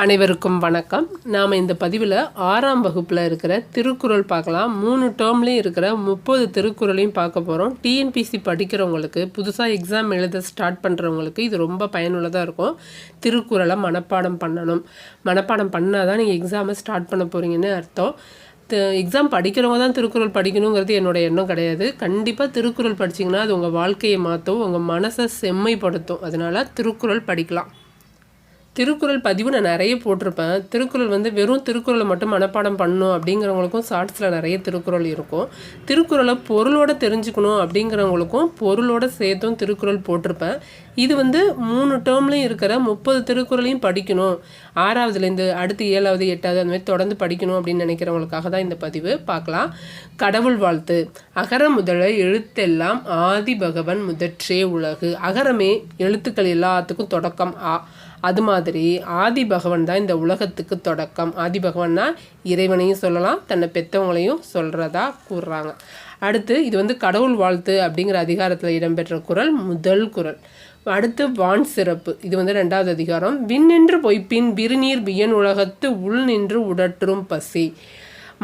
அனைவருக்கும் வணக்கம். நாம் இந்த பதிவில் ஆறாம் வகுப்பில் இருக்கிற திருக்குறள் பார்க்கலாம். மூணு டேர்ம்லேயும் இருக்கிற முப்பது திருக்குறளையும் பார்க்க போகிறோம் டிஎன்பிசி படிக்கிறவங்களுக்கு புதுசாக எக்ஸாம் எழுத ஸ்டார்ட் பண்ணுறவங்களுக்கு இது ரொம்ப பயனுள்ளதாக இருக்கும். திருக்குறளை மனப்பாடம் பண்ணணும். மனப்பாடம் பண்ணால் தான் நீங்கள் எக்ஸாமை ஸ்டார்ட் பண்ண போகிறீங்கன்னு அர்த்தம். எக்ஸாம் படிக்கிறவங்க தான் திருக்குறள் படிக்கணுங்கிறது என்னோட எண்ணம் கிடையாது. கண்டிப்பாக திருக்குறள் படிச்சிங்கன்னா அது உங்கள் வாழ்க்கையை மாற்றும் உங்கள் மனசை செம்மைப்படுத்தும். அதனால் திருக்குறள் படிக்கலாம். திருக்குறள் பதிவு நான் நிறைய போட்டிருப்பேன். திருக்குறள் வந்து வெறும் திருக்குறளை மட்டும் மனப்பாடம் பண்ணணும் அப்படிங்கிறவங்களுக்கும் ஷார்ட்ஸில் நிறைய திருக்குறள் இருக்கும். திருக்குறளை பொருளோட தெரிஞ்சுக்கணும் அப்படிங்கிறவங்களுக்கும் பொருளோட சேர்த்தும் திருக்குறள் போட்டிருப்பேன். இது வந்து மூணு டேர்ம்லையும் இருக்கிற முப்பது திருக்குறளையும் படிக்கணும். ஆறாவதுலேருந்து அடுத்து ஏழாவது எட்டாவது அந்த மாதிரி தொடர்ந்து படிக்கணும் அப்படின்னு நினைக்கிறவங்களுக்காக தான் இந்த பதிவு. பார்க்கலாம். கடவுள் வாழ்த்து. அகர முதல எழுத்தெல்லாம் ஆதி பகவன் முதற்றே உலகு. அகரமே எழுத்துக்கள் எல்லாத்துக்கும் தொடக்கம். ஆ அது மாதிரி ஆதி பகவான் தான் இந்த உலகத்துக்கு தொடக்கம். ஆதி பகவான்னா இறைவனையும் சொல்லலாம் தன்னை பெற்றவங்களையும் சொல்கிறதா கூறுறாங்க. அடுத்து இது வந்து கடவுள் வாழ்த்து அப்படிங்கிற அதிகாரத்தில் இடம்பெற்ற குரல் முதல் குரல். அடுத்து வான் சிறப்பு. இது வந்து ரெண்டாவது அதிகாரம். விண்ணின்று பொய்ப்பின் விருநீர் வியன் உலகத்து உள் நின்று உடற்றும் பசி.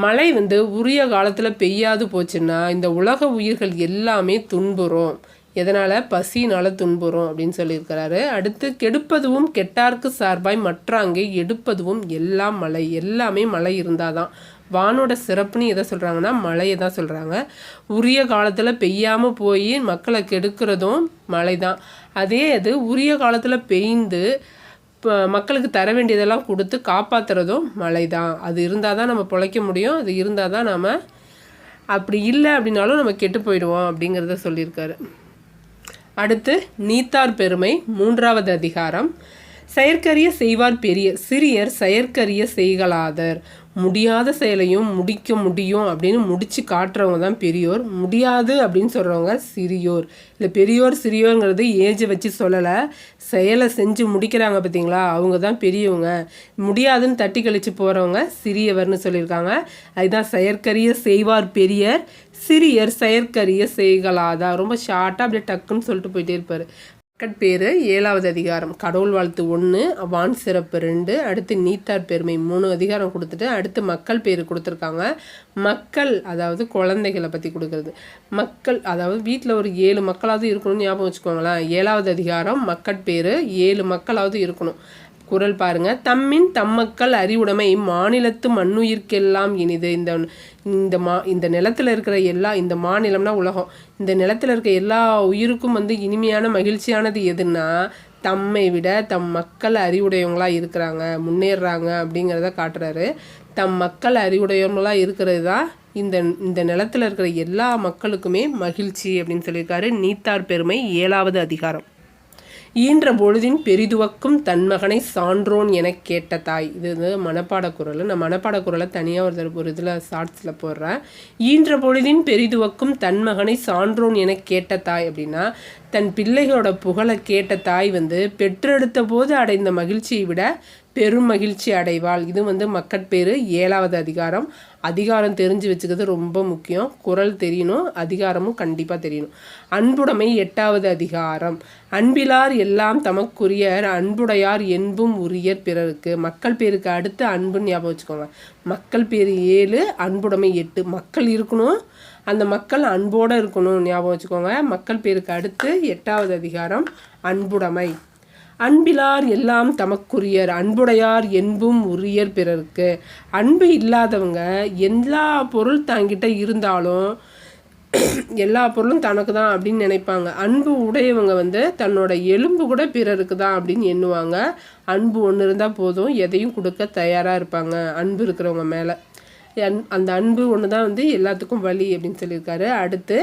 மழை வந்து உரிய காலத்தில் பெய்யாது போச்சுன்னா இந்த உலக உயிர்கள் எல்லாமே துன்புறும். எதனால் பசினால் துன்புறும் அப்படின்னு சொல்லியிருக்கிறாரு. அடுத்து கெடுப்பதுவும் கெட்டார்க்கு சார்பாய் மற்றாங்கே எடுப்பதுவும் எல்லாம் மழை எல்லாமே மழை இருந்தால் தான் வானோட சிறப்புன்னு எதை சொல்கிறாங்கன்னா மழையை தான் சொல்கிறாங்க உரிய காலத்தில் பெய்யாமல் போய் மக்களை கெடுக்கிறதும் மழை தான் அதே இது உரிய காலத்தில் பெய்ந்து மக்களுக்கு தர வேண்டியதெல்லாம் கொடுத்து காப்பாற்றுறதும் மழை தான் அது இருந்தால் தான் நம்ம பிழைக்க முடியும். அது இருந்தால் தான் நம்ம அப்படி இல்லை அப்படின்னாலும் நம்ம கெட்டு போயிடுவோம் அப்படிங்கிறத சொல்லியிருக்காரு. அடுத்து நீத்தார் பெருமை மூன்றாவது அதிகாரம். செயற்கரிய செய்வார் பெரிய சிறியர் செயற்கரிய செய்கலாதர் முடியாத செயலையும் முடிக்க முடியும் அப்படின்னு முடித்து காட்டுறவங்க தான் பெரியோர். முடியாது அப்படின்னு சொல்கிறவங்க சிறியோர். இல்லை பெரியோர் சிறியோருங்கிறது ஏஜை வச்சு சொல்லலை. செயலை செஞ்சு முடிக்கிறாங்க பார்த்தீங்களா அவங்க தான் பெரியவங்க. முடியாதுன்னு தட்டி கழித்து போகிறவங்க சிறியவர்னு சொல்லியிருக்காங்க. அதுதான் செயற்கரிய செய்வார் பெரியர் சிறியர் செயற்கரிய செய்கலாதா ரொம்ப ஷார்ட்டாக அப்படியே டக்குன்னு சொல்லிட்டு போயிட்டே இருப்பார். பேர் ஏழாவது அதிகாரம். கடவுள் வாழ்த்து ஒன்று வான் சிறப்பு ரெண்டு அடுத்து நீத்தார் பெருமை மூணு அதிகாரம் கொடுத்துட்டு அடுத்து மக்கள் பேர் கொடுத்துருக்காங்க. மக்கள் அதாவது குழந்தைகளை பற்றி கொடுக்குறது. மக்கள் அதாவது வீட்டில் ஒரு ஏழு மக்களாவது இருக்கணும்னு ஞாபகம் வச்சுக்கோங்களேன். ஏழாவது அதிகாரம் மக்கள் பேர் ஏழு மக்களாவது இருக்கணும். குரல் பாருங்க. தம்மின் தம்மக்கள் அறிவுடைமை மாநிலத்து மண்ணுயிர்க்கெல்லாம் இனிது. இந்த இந்த மா இந்த நிலத்தில் இருக்கிற எல்லா இந்த மாநிலம்னா உலகம். இந்த நிலத்தில் இருக்கிற எல்லா உயிருக்கும் வந்து இனிமையான மகிழ்ச்சியானது எதுன்னா தம்மை விட தம் மக்கள் அறிவுடையவங்களாக இருக்கிறாங்க முன்னேறுறாங்க அப்படிங்கிறத காட்டுறாரு. தம் மக்கள் அறிவுடையவங்களாக இருக்கிறது தான் இந்த இந்த நிலத்தில் இருக்கிற எல்லா மக்களுக்குமே மகிழ்ச்சி அப்படின்னு சொல்லியிருக்காரு. நீத்தார் பெருமை ஏழாவது அதிகாரம். ஈன்ற பொழுதின் பெரிதுவக்கும் தன்மகனை சான்றோன் என கேட்ட தாய். இது வந்து மனப்பாட குரல். நான் மனப்பாட குரலை தனியாக ஒரு ஒரு இதில் ஷார்ட்ஸில் போடுறேன். ஈன்ற பொழுதின் பெரிதுவக்கும் தன்மகனை சான்றோன் என கேட்ட தாய் அப்படின்னா தன் பிள்ளைகளோட புகழை கேட்ட தாய் வந்து பெற்றெடுத்த போது அடைந்த மகிழ்ச்சியை விட பெரும் மகிழ்ச்சி அடைவாள். இது வந்து மக்கட்பேறு ஏழாவது அதிகாரம். அதிகாரம் தெரிஞ்சு வச்சுக்கிறது ரொம்ப முக்கியம். குரல் தெரியணும். அதிகாரமும் கண்டிப்பாக தெரியணும். அன்புடைமை எட்டாவது அதிகாரம். அன்பிலார் எல்லாம் தமக்குரியர் அன்புடையார் என்பும் உரியர் பிறருக்கு. மக்கள் பேருக்கு அடுத்து அன்புன்னு ஞாபகம் வச்சுக்கோங்க. மக்கள் பேர் ஏழு அன்புடைமை எட்டு. மக்கள் இருக்கணும். அந்த மக்கள் அன்போடு இருக்கணும் ஞாபகம் வச்சுக்கோங்க. மக்கள் பேருக்கு அடுத்து எட்டாவது அதிகாரம். அன்புடைமை. அன்பிலார் எல்லாம் தமக்குரியர் அன்புடையார் என்பும் உரியர் பிறருக்கு. அன்பு இல்லாதவங்க எல்லா பொருள் தங்கிட்ட இருந்தாலும் எல்லா பொருளும் தனக்கு தான் அப்படின்னு நினைப்பாங்க. அன்பு உடையவங்க வந்து தன்னோட எலும்பு கூட பிறருக்கு தான் அப்படின்னு எண்ணுவாங்க. அன்பு ஒன்று இருந்தால் போதும் எதையும் கொடுக்க தயாராக இருப்பாங்க அன்பு இருக்கிறவங்க மேலே. அந்த அன்பு ஒன்று தான் வந்து எல்லாத்துக்கும் வழி அப்படின்னு சொல்லியிருக்காரு. அடுத்து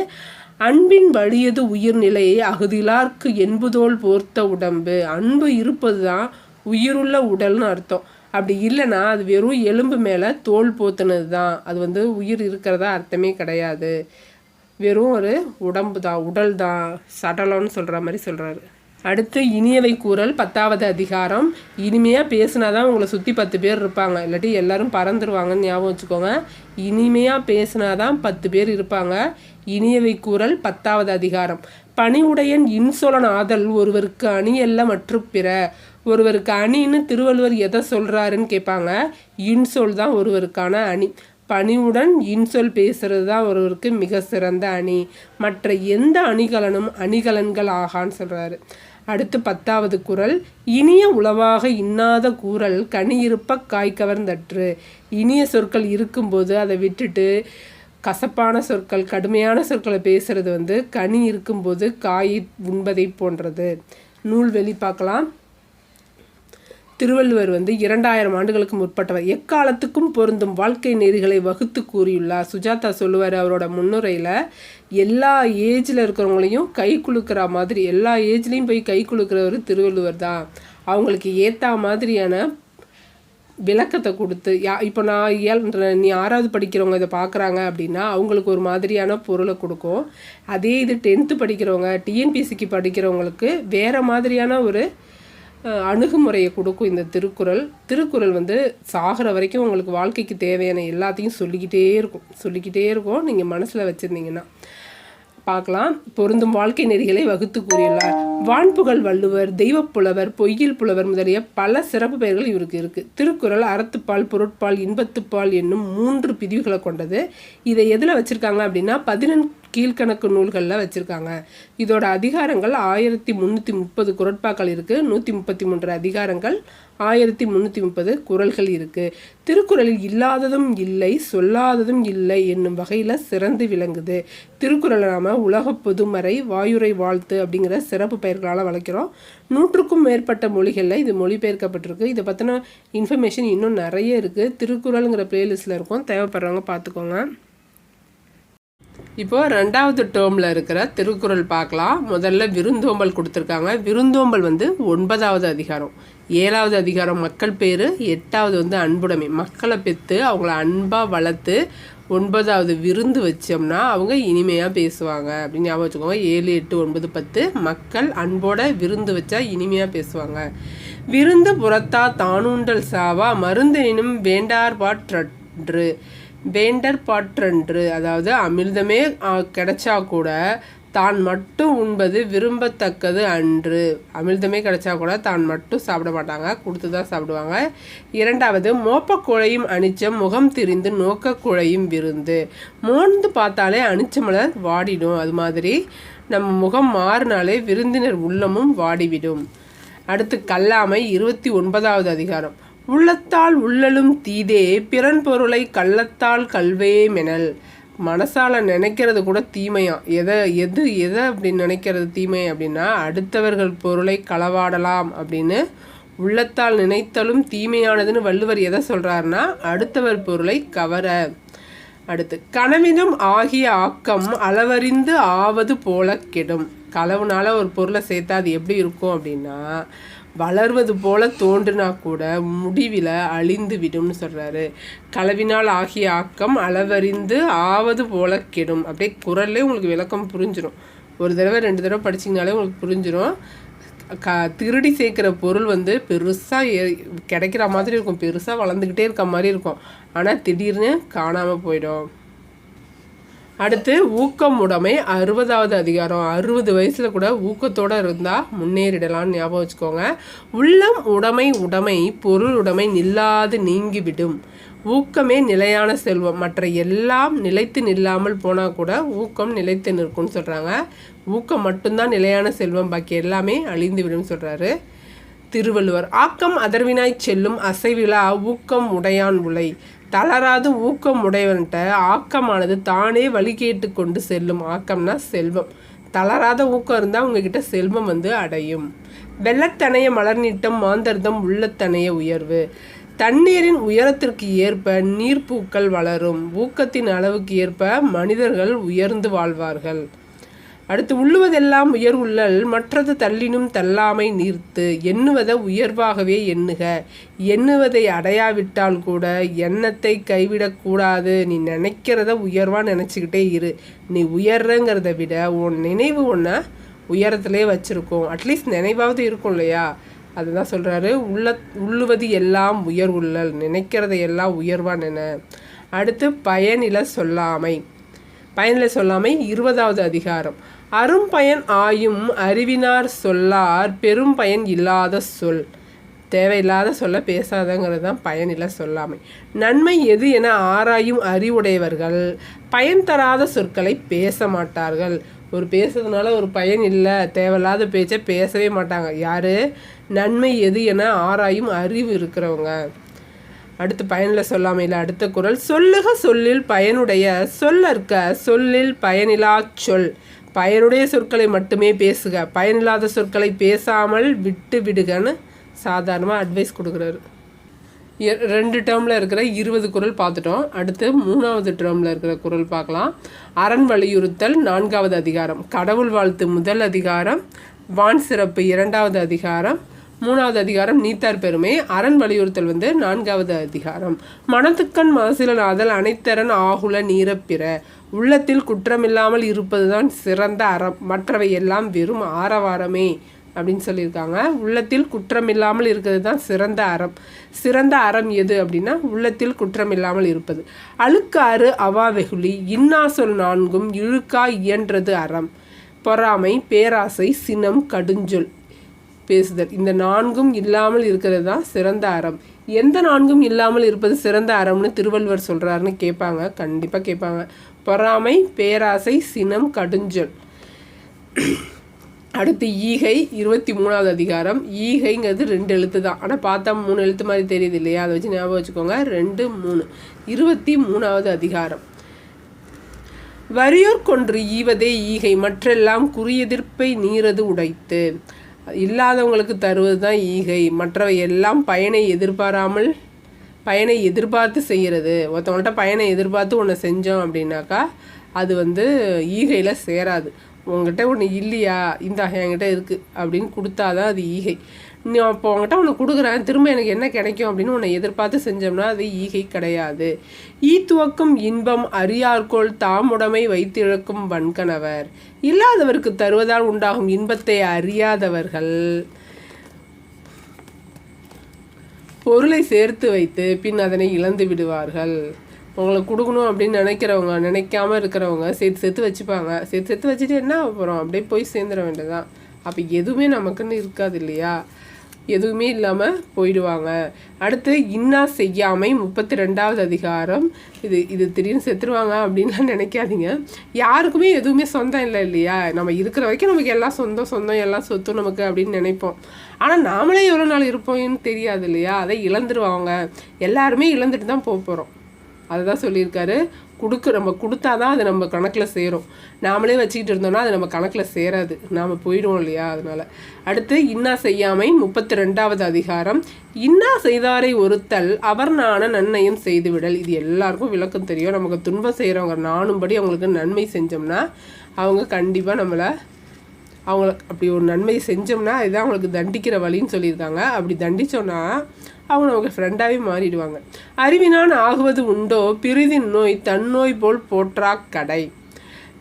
அன்பின் வழியது உயிர்நிலையை அகுதிலார்க்கு என்புதோல் போர்த்த உடம்பு. அன்பு இருப்பது தான் உயிருள்ள உடல்னு அர்த்தம். அப்படி இல்லைன்னா அது வெறும் எலும்பு மேலே தோல் போத்துனது தான் அது வந்து உயிர் இருக்கிறதா அர்த்தமே கிடையாது. வெறும் ஒரு உடம்பு தான் உடல் தான் சடலம்னு சொல்கிற மாதிரி சொல்கிறாரு அடுத்து இனியவை கூறல் பத்தாவது அதிகாரம். இனிமையாக பேசினா தான் உங்களை சுற்றி பத்து பேர் இருப்பாங்க. இல்லாட்டி எல்லாரும் பறந்துருவாங்கன்னு ஞாபகம் வச்சுக்கோங்க. இனிமையாக பேசினா தான் பத்து பேர் இருப்பாங்க. இனியவை கூறல் பத்தாவது அதிகாரம். பணிவுடையன் இன்சொலன் ஆதல் ஒருவருக்கு அணியல்ல மற்றும் பிற. ஒருவருக்கு அணின்னு திருவள்ளுவர் எதை சொல்கிறாருன்னு கேட்பாங்க. இன்சொல் தான் ஒருவருக்கான அணி. பணிவுடன் இன்சொல் பேசுறது தான் ஒருவருக்கு மிக சிறந்த அணி. மற்ற எந்த அணிகலனும் அணிகலன்கள் ஆகான்னு சொல்கிறாரு அடுத்து பத்தாவது குரல் இனிய உளவாக இன்னாத கூறல் கனி இருப்ப காய் கவர்ந்தற்று இனிய சொற்கள் இருக்கும்போது அதை விட்டுட்டு கசப்பான சொற்கள் கடுமையான சொற்களை பேசுறது வந்து கனி இருக்கும்போது காய் உண்பதை போன்றது. நூல்வெளி பார்க்கலாம். திருவள்ளுவர் வந்து இரண்டாயிரம் ஆண்டுகளுக்கு முற்பட்டவர். எக்காலத்துக்கும் பொருந்தும் வாழ்க்கை நெறிகளை வகுத்து கூறியுள்ளார். சுஜாதா சொல்லுவார் அவரோட முன்னுரையில் எல்லா ஏஜில் இருக்கிறவங்களையும் கை குலுக்கிற மாதிரி எல்லா ஏஜ்லேயும் போய் கை குலுக்கிறவர் திருவள்ளுவர் தான். அவங்களுக்கு ஏற்ற மாதிரியான விளக்கத்தை கொடுத்து யா இப்போ நான் ஏழு நீ ஆறாவது படிக்கிறவங்க இதை பார்க்குறாங்க அப்படின்னா அவங்களுக்கு ஒரு மாதிரியான பொருளை கொடுக்கும். அதே இது டென்த்து படிக்கிறவங்க டிஎன்பிசிக்கு படிக்கிறவங்களுக்கு வேறு மாதிரியான ஒரு அணுகுமுறையை கொடுக்கும் இந்த திருக்குறள். திருக்குறள் வந்து சாகிற வரைக்கும் உங்களுக்கு வாழ்க்கைக்கு தேவையான எல்லாத்தையும் சொல்லிக்கிட்டே இருக்கும். சொல்லிக்கிட்டே இருக்கும். நீங்கள் மனசில் வச்சுருந்தீங்கன்னா. பார்க்கலாம். பொருந்தும் வாழ்க்கை நெறிகளை வகுத்து கூறியுள்ளார். வான்புகழ் வள்ளுவர் தெய்வப்புலவர் பொய்யில் புலவர் முதலிய பல சிறப்பு பெயர்கள் இவருக்கு இருக்குது திருக்குறள் அறத்துப்பால் பொருட்பால் இன்பத்துப்பால் என்னும் மூன்று பிரிவுகளை கொண்டது. இதை எதில் வச்சுருக்காங்க அப்படின்னா பதினெண் கீழ்கணக்கு நூல்களில் வச்சுருக்காங்க. இதோட அதிகாரங்கள் ஆயிரத்தி முந்நூற்றி முப்பது குரட்பாக்கள் இருக்குது நூற்றி முப்பத்தி மூன்று அதிகாரங்கள் ஆயிரத்தி முந்நூற்றி முப்பது குரல்கள் இருக்குது திருக்குறளில் இல்லாததும் இல்லை சொல்லாததும் இல்லை என்னும் வகையில் சிறந்து விளங்குது. திருக்குறளை நாம் உலக பொதுமறை வாயுரை வாழ்த்து அப்படிங்கிற சிறப்பு பெயர்களால் வளர்க்கிறோம். நூற்றுக்கும் மேற்பட்ட மொழிகளில் இது மொழிபெயர்க்கப்பட்டிருக்கு. இதை பற்றின இன்ஃபர்மேஷன் இன்னும் நிறைய இருக்குது திருக்குறளுங்கிற பிளேலிஸ்ட்டில் இருக்கும். தேவைப்படுறவங்க பார்த்துக்கோங்க. இப்போது ரெண்டாவது டேர்மில் இருக்கிற திருக்குறள் பார்க்கலாம். முதல்ல விருந்தோம்பல் கொடுத்துருக்காங்க. விருந்தோம்பல் வந்து ஒன்பதாவது அதிகாரம். ஏழாவது அதிகாரம் மக்கள் பேர். எட்டாவது வந்து அன்புடைமை. மக்களை பெற்று அவங்கள அன்பாக வளர்த்து ஒன்பதாவது விருந்து வச்சோம்னா அவங்க இனிமையாக பேசுவாங்க. அப்படின்னு ஞாபகம் வச்சுக்கோங்க. ஏழு எட்டு ஒன்பது பத்து. மக்கள் அன்போட விருந்து வச்சா இனிமையாக பேசுவாங்க. விருந்து புறத்தா தானூண்டல் சாவா. மருந்தெனினும் வேண்டார் வேண்டர் பாற்றன்று அதாவது அமிர்தமே கிடைச்சா கூட தான் மட்டும் உண்பது விரும்பத்தக்கது அன்று. அமிர்தமே கிடைச்சா கூட தான் மட்டும் சாப்பிட மாட்டாங்க கொடுத்து தான் சாப்பிடுவாங்க. இரண்டாவது மோப்பக்குழையும் அணிச்சம் முகம் திரிந்து நோக்கக்குழையும் விருந்து. மோர்ந்து பார்த்தாலே அனிச்சமலர் வாடிடும். அது மாதிரி நம்ம முகம் மாறினாலே விருந்தினர் உள்ளமும் வாடிவிடும். அடுத்து கல்லாமை இருபத்தி ஒன்பதாவது அதிகாரம். உள்ளத்தால் உள்ளலும் தீதே பிறன் பொருளை கள்ளத்தால் கல்வே மெனல். மனசால் நினைக்கிறது கூட தீமையாம் எதை எது எதை அப்படின்னு நினைக்கிறது தீமை அப்படின்னா அடுத்தவர்கள் பொருளை களவாடலாம் அப்படின்னு உள்ளத்தால் நினைத்தலும் தீமையானதுன்னு வள்ளுவர் எதை சொல்கிறாருன்னா அடுத்தவர் பொருளை கவர. அடுத்து கனவினும் ஆகிய ஆக்கம் அளவறிந்து ஆவது போல கெடும். களவுனால ஒரு பொருளை சேர்த்தா அது எப்படி இருக்கும் அப்படின்னா வளர்வது போல தோன்றினா கூட முடிவில் அழிந்து விடும்னு சொல்கிறாரு களவினால் ஆகிய ஆக்கம் அளவறிந்து ஆவது போல கெடும். அப்படியே குரல்லே உங்களுக்கு விளக்கம் புரிஞ்சிடும் ஒரு தடவை ரெண்டு தடவை படிச்சிங்கனாலே உங்களுக்கு புரிஞ்சிடும் க திருடி சேர்க்குற பொருள் வந்து பெருசாக கிடைக்கிற மாதிரி இருக்கும். பெருசாக வளர்ந்துக்கிட்டே இருக்க மாதிரி இருக்கும். ஆனால் திடீர்னு காணாமல் போயிடும். அடுத்து ஊக்கம் உடைமை. அறுபதாவது அதிகாரம். அறுபது வயசில் கூட ஊக்கத்தோடு இருந்தால் முன்னேறிடலாம்னு ஞாபகம் வச்சுக்கோங்க. உள்ளம் உடைமை உடைமை பொருள் உடைமை நில்லாது நீங்கிவிடும். ஊக்கமே நிலையான செல்வம். மற்ற எல்லாம் நிலைத்து நில்லாமல் போனால் கூட ஊக்கம் நிலைத்து நிற்கும்னு சொல்கிறாங்க ஊக்கம் மட்டும்தான் நிலையான செல்வம். பாக்கி எல்லாமே அழிந்து விடும் சொல்கிறாரு திருவள்ளுவர். ஆக்கம் அதர்வினாய் செல்லும் அசைவிழா ஊக்கம் உடையான் உலை. தளராது ஊக்கம் உடையவன்கிட்ட ஆக்கமானது தானே வழி கேட்டு கொண்டு செல்லும் ஆக்கம்னா செல்வம். தளராத ஊக்கம் இருந்தால் உங்ககிட்ட செல்வம் வந்து அடையும். வெள்ளத்தனைய மலர் நீட்டம் மாந்தர்தம் உள்ளத்தனைய உயர்வு. தண்ணீரின் உயரத்திற்கு ஏற்ப நீர்ப்பூக்கள் வளரும். ஊக்கத்தின் அளவுக்கு ஏற்ப மனிதர்கள் உயர்ந்து வாழ்வார்கள். அடுத்து உள்ளுவதெல்லாம் உயர்வுள்ளல் மற்றது தள்ளினும் தள்ளாமை நீர்த்து எண்ணுவதை உயர்வாகவே எண்ணுக. எண்ணுவதை அடையாவிட்டால் கூட எண்ணத்தை கைவிடக்கூடாது நீ நினைக்கிறத உயர்வாக நினச்சிக்கிட்டே இரு. நீ உயர்றங்கிறத விட உன் நினைவு ஒன்றை உயரத்திலே வச்சுருக்கோம். அட்லீஸ்ட் நினைவாவது இருக்கும் இல்லையா? அதுதான் சொல்கிறாரு உள்ள உள்ளுவது எல்லாம் உயர்வுள்ளல். நினைக்கிறதை எல்லாம் உயர்வாக நினை. அடுத்து பயனில சொல்லாமை. பயனில சொல்லாமை இருபதாவது அதிகாரம். அரும்பயன் ஆயும் அறிவினார் சொல்லார் பெரும் பயன் இல்லாத சொல். தேவையில்லாத சொல்ல பேசாதங்கிறது தான் பயனில்லை சொல்லாமை. நன்மை எது என ஆராயும் அறிவுடையவர்கள் பயன் தராத சொற்களை பேச மாட்டார்கள். ஒரு பேசுறதுனால ஒரு பயன் இல்லை தேவையில்லாத பேச்சை பேசவே மாட்டாங்க. யார்? நன்மை எது என ஆராயும் அறிவு இருக்கிறவங்க. அடுத்து பயனில் சொல்லாமையில் அடுத்த குரல். சொல்லுக சொல்லில் பயனுடைய சொல்லற்க சொல்லில் பயனிலா சொல். பயனுடைய சொற்களை மட்டுமே பேசுக. பயனில்லாத சொற்களை பேசாமல் விட்டு விடுகன்னு சாதாரணமாக அட்வைஸ் கொடுக்குறாரு. ரெண்டு டேர்மில் இருக்கிற இருபது குரல் பார்த்துட்டோம். அடுத்து மூணாவது டேர்மில் இருக்கிற குரல் பார்க்கலாம். அரண் வலியுறுத்தல் நான்காவது அதிகாரம். கடவுள் வாழ்த்து முதல் அதிகாரம். வான் சிறப்பு இரண்டாவது அதிகாரம். மூணாவது அதிகாரம் நீத்தார் பெருமை. அரண் வலியுறுத்தல் வந்து நான்காவது அதிகாரம். மனத்துக்கண் மாசிலனாதல் அனைத்தரன் ஆகுல நீரப்பிற. உள்ளத்தில் குற்றமில்லாமல் இருப்பதுதான் சிறந்த அறம். மற்றவை எல்லாம் வெறும் ஆரவாரமே அப்படின்னு சொல்லியிருக்காங்க. உள்ளத்தில் குற்றமில்லாமல் இருக்கிறது தான் சிறந்த அறம். சிறந்த அறம் எது அப்படின்னா உள்ளத்தில் குற்றமில்லாமல் இருப்பது. அழுக்காறு அவா வெகுளி இன்னா சொல் நான்கும் இழுக்கா இயன்றது அறம். பொறாமை பேராசை சினம் கடுஞ்சொல் பேசுதல். இந்த நான்கும் இல்லாமல் இருக்கிறது தான் சிறந்த அறம். எந்த நான்கும் இல்லாமல் இருப்பது சிறந்த அறம்னு திருவள்ளுவர் சொல்கிறாருன்னு கேட்பாங்க. கண்டிப்பாக கேட்பாங்க. பொறாமை பேராசை சினம் கடுஞ்சொல். அடுத்து ஈகை இருபத்தி மூணாவது அதிகாரம். ஈகைங்கிறது ரெண்டு எழுத்து தான். ஆனால் பார்த்தா மூணு எழுத்து மாதிரி தெரியுது இல்லையா? அதை வச்சு ஞாபகம் வச்சுக்கோங்க. ரெண்டு மூணு. இருபத்தி மூணாவது அதிகாரம். வரியோர் கொன்று ஈவதே ஈகை மற்றெல்லாம் குறியெதிர்ப்பை நீரது உடைத்து. இல்லாதவங்களுக்கு தருவது தான் ஈகை மற்றவை எல்லாம் பயனை எதிர்பாராமல் பயனை எதிர்பார்த்து செய்கிறது ஒருத்தவங்கள்ட்ட பயனை எதிர்பார்த்து ஒன்று செஞ்சோம் அப்படின்னாக்கா அது வந்து ஈகையில் சேராது. உங்ககிட்ட ஒன்று இல்லையா? இந்த என்கிட்ட இருக்குது அப்படின்னு கொடுத்தா தான் அது ஈகை. நீ அப்போ உங்ககிட்ட ஒன்று கொடுக்குறேன். திரும்ப எனக்கு என்ன கிடைக்கும் அப்படின்னு உன்னை எதிர்பார்த்து செஞ்சோம்னா அது ஈகை கிடையாது. ஈ துவக்கும் இன்பம் அறியார்கோள் தாமுடமை வைத்திழக்கும் வன்கணவர். இல்லாதவருக்கு தருவதால் உண்டாகும் இன்பத்தை அறியாதவர்கள். பொருளை சேர்த்து வைத்து பின் அதனை இழந்து விடுவார்கள். உங்களுக்கு கொடுக்கணும் அப்படின்னு நினைக்கிறவங்க நினைக்காம இருக்கிறவங்க சேர்த்து சேர்த்து வச்சுப்பாங்க. சேர்த்து சேர்த்து வச்சுட்டு என்ன அப்புறம் அப்படியே போய் சேர்ந்துட வேண்டியதான் அப்போ எதுவுமே நமக்குன்னு இருக்காது இல்லையா? எதுவுமே இல்லாமல் போயிடுவாங்க. அடுத்து இன்னா செய்யாமை முப்பத்தி ரெண்டாவது அதிகாரம். இது இது திடீர்னு செத்துருவாங்க அப்படின்லாம் நினைக்காதீங்க. யாருக்குமே எதுவுமே சொந்தம் இல்லை இல்லையா? நம்ம இருக்கிற வரைக்கும் நமக்கு எல்லாம் சொந்தம் சொந்தம் எல்லாம் சொத்தும் நமக்கு அப்படின்னு நினைப்போம். ஆனால் நாமளே எவ்வளோ நாள் இருப்போம்னு தெரியாது இல்லையா? அதை இழந்துருவாங்க. எல்லாருமே இழந்துட்டு தான் போக போகிறோம் அதை தான் சொல்லியிருக்காரு. கொடுக்க நம்ம கொடுத்தா தான் அது நம்ம கணக்கில் சேரும். நாமளே வச்சுக்கிட்டு இருந்தோம்னா அது நம்ம கணக்கில் சேராது. நாம் போயிடுவோம் இல்லையா? அதனால். அடுத்து இன்னா செய்யாமை முப்பத்தி ரெண்டாவது அதிகாரம். இன்னா செய்தாரை ஒருத்தல் அவர் நான நன்மையும் செய்துவிடல். இது எல்லாருக்கும் விளக்கம் தெரியும். நமக்கு துன்பம் செய்கிறவங்க நானும்படி அவங்களுக்கு நன்மை செஞ்சோம்னா அவங்க கண்டிப்பாக நம்மளை அவங்களுக்கு அப்படி ஒரு நன்மை செஞ்சோம்னா இதுதான் அவங்களுக்கு தண்டிக்கிற வழின்னு சொல்லியிருக்காங்க. அப்படி தண்டித்தோன்னா அவங்க நமக்கு ஃப்ரெண்டாகவே மாறிடுவாங்க. அறிவினான் ஆகுவது உண்டோ? பிரிதின் நோய் தன்னோய் போல் போற்றா கடை.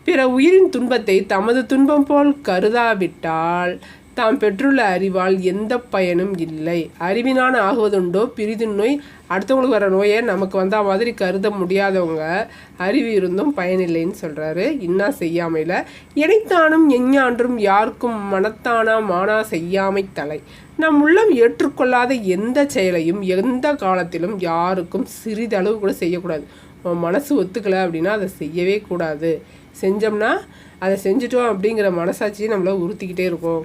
பிற உயிரின் துன்பத்தை தமது துன்பம் போல் கருதாவிட்டால் தாம் பெற்றுள்ள அறிவால் எந்த பயனும் இல்லை. அறிவினான ஆகுவதுண்டோ பிரிதின் நோய்? அடுத்தவங்களுக்கு வர நோயை நமக்கு வந்தால் மாதிரி கருத முடியாதவங்க அறிவு இருந்தும் பயனில்லைன்னு சொல்கிறாரு இன்னா செய்யாமையில் இணைத்தானும் எஞ்ஞான்றும் யாருக்கும் மனத்தானா மானா செய்யாமை தலை. நம் உள்ளம் ஏற்றுக்கொள்ளாத எந்த செயலையும் எந்த காலத்திலும் யாருக்கும் சிறிதளவு கூட செய்யக்கூடாது. உன் மனசு ஒத்துக்கலை அப்படின்னா அதை செய்யவே கூடாது. செஞ்சோம்னா அதை செஞ்சுட்டோம் அப்படிங்கிற மனசாட்சியை நம்மளை உறுத்திக்கிட்டே இருக்கும்.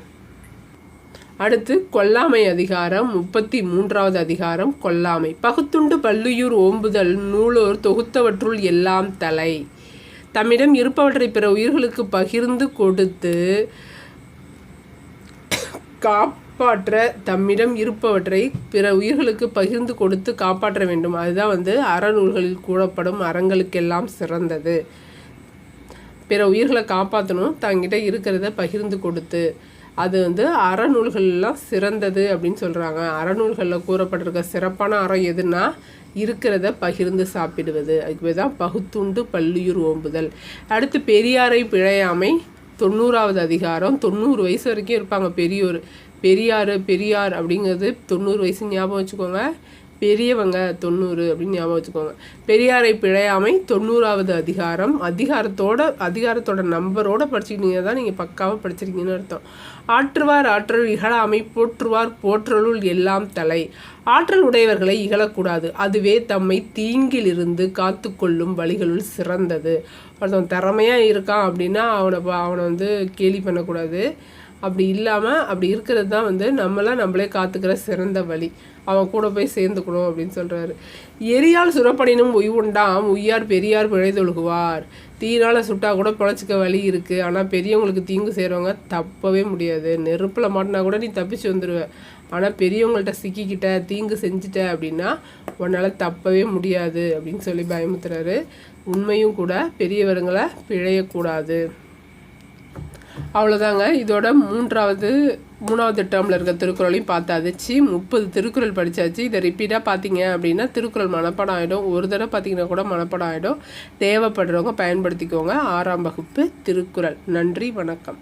அடுத்து கொல்லாமை அதிகாரம் முப்பத்தி மூன்றாவது அதிகாரம் கொல்லாமை. பகுத்துண்டு பல்லுயூர் ஓம்புதல் நூலோர் தொகுத்தவற்றுள் எல்லாம் தலை. தம்மிடம் இருப்பவற்றை பிற உயிர்களுக்கு பகிர்ந்து கொடுத்து காப்பாற்ற தம்மிடம் இருப்பவற்றை பிற உயிர்களுக்கு பகிர்ந்து கொடுத்து காப்பாற்ற வேண்டும். அதுதான் வந்து அறநூல்களில் கூடப்படும் அறங்களுக்கெல்லாம் சிறந்தது. பிற உயிர்களை காப்பாற்றணும் தங்கிட்ட இருக்கிறத பகிர்ந்து கொடுத்து அது வந்து அறநூல்கள்லாம் சிறந்தது அப்படின்னு சொல்கிறாங்க அறநூல்களில் கூறப்பட்டிருக்க சிறப்பான அறம் எதுனா இருக்கிறத பகிர்ந்து சாப்பிடுவது. அதுக்கு தான் பகுத்துண்டு பள்ளியூர் ஓம்புதல். அடுத்து பெரியாரை பிழையாமை தொண்ணூறாவது அதிகாரம். தொண்ணூறு வயசு வரைக்கும் இருப்பாங்க பெரியோர். பெரியார் பெரியார் அப்படிங்கிறது தொண்ணூறு வயசு ஞாபகம் வச்சுக்கோங்க. பெரியவங்க தொண்ணூறு அப்படின்னு ஞாபகம் வச்சுக்கோங்க. பெரியாரை பிழையாமை தொண்ணூறாவது அதிகாரம். அதிகாரத்தோட அதிகாரத்தோட நம்பரோட படிச்சுக்கிட்டீங்க தான் நீங்கள் பக்காவாக படிச்சிருக்கீங்கன்னு அர்த்தம். ஆற்றுவார் ஆற்றல் இகழாமை போற்றுவார் போற்றலுள் எல்லாம் தலை. ஆற்றல் உடையவர்களை இகழக்கூடாது. அதுவே தம்மை தீங்கிலிருந்து காத்து கொள்ளும் வழிகளுள் சிறந்தது. ஒருத்தன் திறமையாக இருக்கான் அப்படின்னா அவனை அவனை வந்து கேலி பண்ணக்கூடாது. அப்படி இல்லாமல் அப்படி இருக்கிறது தான் வந்து நம்மளாம் நம்மளே காத்துக்கிற சிறந்த வழி. அவன் கூட போய் சேர்ந்துக்கணும் அப்படின்னு சொல்கிறாரு எரியால் சுரப்படினும் உய்வுண்டாம். உய்யார் பெரியார் பிழைதொழுகுவார். தீயினால் சுட்டா கூட பிழைச்சிக்க வழி இருக்குது ஆனால் பெரியவங்களுக்கு தீங்கு செய்கிறவங்க தப்பவே முடியாது. நெருப்பில் மாட்டினா கூட நீ தப்பிச்சு வந்துடுவ ஆனால் பெரியவங்கள்ட்ட சிக்கிக்கிட்ட தீங்கு செஞ்சுட்ட அப்படின்னா உன்னால் தப்பவே முடியாது அப்படின்னு சொல்லி பயமுத்துறாரு உண்மையும் கூட பெரியவர்களை பிழையக்கூடாது. அவ்வளோதாங்க இதோட மூன்றாவது மூணாவது டேர்மில் இருக்க திருக்குறளையும் பார்த்தாச்சு முப்பது திருக்குறள் படித்தாச்சு இதை ரிப்பீட்டாக பார்த்தீங்க அப்படின்னா திருக்குறள் மனப்பாடம் ஆகிடும் ஒரு தடவை பார்த்தீங்கன்னா கூட மனப்பாடம் ஆகிடும் தேவைப்படுறவங்க பயன்படுத்திக்கோங்க. ஆறாம் வகுப்பு திருக்குறள். நன்றி வணக்கம்.